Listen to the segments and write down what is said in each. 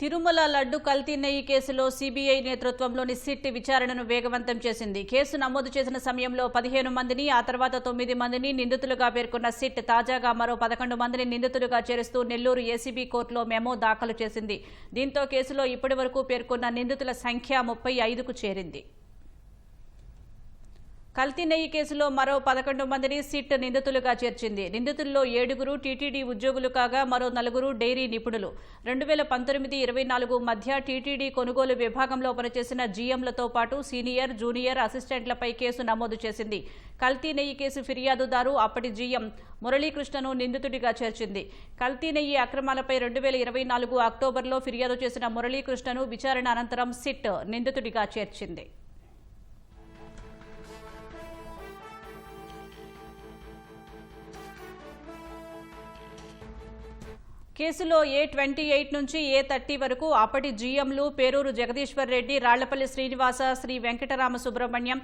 తిరుమల లడ్డు కల్తీ నెయ్యి కేసులో సీబీఐ నేతృత్వంలోని సిట్ విచారణను వేగవంతం చేసింది. కేసు నమోదు చేసిన సమయంలో పదిహేను మందిని ఆ తర్వాత తొమ్మిది మందిని నిందితులుగా పేర్కొన్న సిట్ తాజాగా మరో పదకొండు మందిని నిందితులుగా చేరుస్తూ నెల్లూరు ఏసీబీ కోర్టులో మెమో దాఖలు చేసింది. దీంతో కేసులో ఇప్పటివరకు పేర్కొన్న నిందితుల సంఖ్య ముప్పై ఐదుకు చేరింది. కల్తీ నెయ్యి కేసులో మరో పదకొండు మందిని సిట్ నిందితులుగా చేర్చింది. నిందితుల్లో ఏడుగురు టీటీడీ ఉద్యోగులు కాగా మరో నలుగురు డైరీ నిపుణులు. రెండు వేల పంతొమ్మిది ఇరవై నాలుగు మధ్య టీటీడీ కొనుగోలు విభాగంలో పనిచేసిన జీఎంలతో పాటు సీనియర్ జూనియర్ అసిస్టెంట్లపై కేసు నమోదు చేసింది. కల్తీ నెయ్యి కేసు ఫిర్యాదుదారు అప్పటి జీఎం మురళీకృష్ణను నిందితుడిగా చేర్చింది. కల్తీ నెయ్యి అక్రమాలపై రెండు వేల ఇరవై నాలుగు అక్టోబర్లో ఫిర్యాదు చేసిన మురళీకృష్ణను విచారణ అనంతరం సిట్ నిందితుడిగా చేర్చింది. కేసులో ఏ ట్వంటీ ఎయిట్ నుంచి ఏ థర్టీ వరకు అప్పటి జీఎంలు పేరూరు జగదీశ్వర్ రెడ్డి రాళ్ళపల్లి శ్రీనివాస శ్రీ వెంకటరామ సుబ్రహ్మణ్యం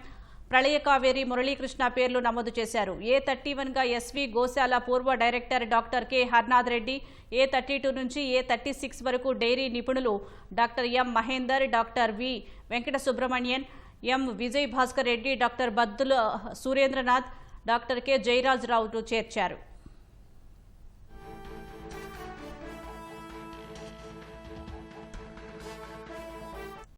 ప్రళయ కావేరి మురళీకృష్ణ పేర్లు నమోదు చేశారు. ఏ థర్టీ వన్గా ఎస్వి గోశాల పూర్వ director doctor K Harnath Reddy A thirty two నుంచి ఏ థర్టీ సిక్స్ వరకు డైరీ నిపుణులు doctor M Mahender doctor V Venkata Subrahmanyan M Vijay Bhaskar Reddy doctor Baddula Surendranath doctor K జయరాజరావును చేర్చారు.